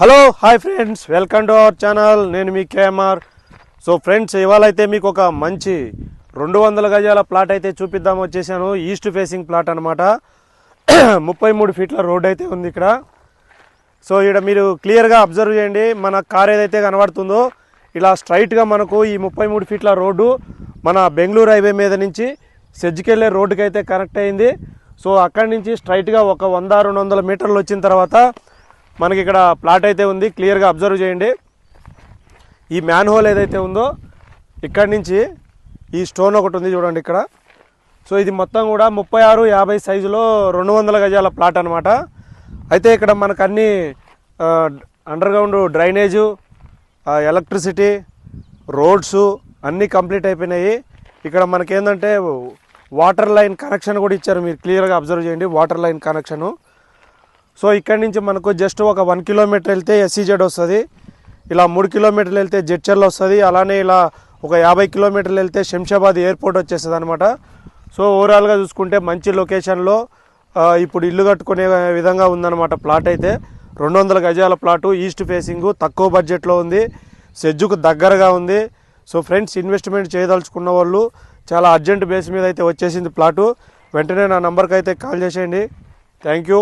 Hello hi friends welcome to our channel నేను మీ KMR so friends ఇవాళ అయితే మీకు ఒక మంచి రెండు వందల గజాల ప్లాట్ అయితే చూపిద్దాం వచ్చేసాను. ఈస్ట్ ఫేసింగ్ ప్లాట్ అనమాట ముప్పై మూడు ఫీట్ల రోడ్ అయితే ఉంది ఇక్కడ. సో ఇక్కడ మీరు క్లియర్గా అబ్జర్వ్ చేయండి. మన కార్ ఏదైతే కనబడుతుందో ఇలా స్ట్రైట్గా మనకు ఈ ముప్పై మూడు ఫీట్ల రోడ్డు మన బెంగళూరు హైవే మీద నుంచి సెజ్జికెళ్ళే రోడ్డుకి అయితే కనెక్ట్ అయింది. సో అక్కడి నుంచి స్ట్రైట్గా ఒక వంద రెండు వందల మీటర్లు వచ్చిన తర్వాత మనకి ఇక్కడ ప్లాట్ అయితే ఉంది. క్లియర్గా అబ్జర్వ్ చేయండి. ఈ మ్యాన్ హోల్ ఏదైతే ఉందో ఇక్కడి నుంచి ఈ స్టోన్ ఒకటి ఉంది చూడండి ఇక్కడ. సో ఇది మొత్తం కూడా ముప్పై ఆరు యాభై సైజులో రెండు వందల గజాల ప్లాట్ అనమాట అయితే ఇక్కడ మనకు అన్ని underground drainage electricity roads అన్నీ కంప్లీట్ అయిపోయినాయి. ఇక్కడ మనకేందంటే వాటర్ లైన్ కనెక్షన్ కూడా ఇచ్చారు మీరు. క్లియర్గా అబ్జర్వ్ చేయండి వాటర్ లైన్ కనెక్షను సో ఇక్కడి నుంచి మనకు జస్ట్ ఒక వన్ కిలోమీటర్ వెళ్తే ఎస్సీజెడ్ వస్తుంది. ఇలా మూడు కిలోమీటర్లు వెళ్తే జడ్చర్లు వస్తుంది. అలానే ఇలా ఒక యాభై కిలోమీటర్లు వెళ్తే శంషాబాద్ ఎయిర్పోర్ట్ వచ్చేస్తుంది అనమాట సో ఓవరాల్గా చూసుకుంటే మంచి లొకేషన్లో ఇప్పుడు ఇల్లు కట్టుకునే విధంగా ఉందన్నమాట ప్లాట్ అయితే. రెండు వందల గజాల ప్లాటు ఈస్ట్ ఫేసింగ్ తక్కువ బడ్జెట్లో ఉంది. సెజ్జుకు దగ్గరగా ఉంది. సో ఫ్రెండ్స్ ఇన్వెస్ట్మెంట్ చేయదలుచుకున్న వాళ్ళు చాలా అర్జెంట్ బేస్ మీద అయితే వచ్చేసింది ప్లాటు. వెంటనే నా నంబర్కి అయితే కాల్ చేసేయండి. Thank you.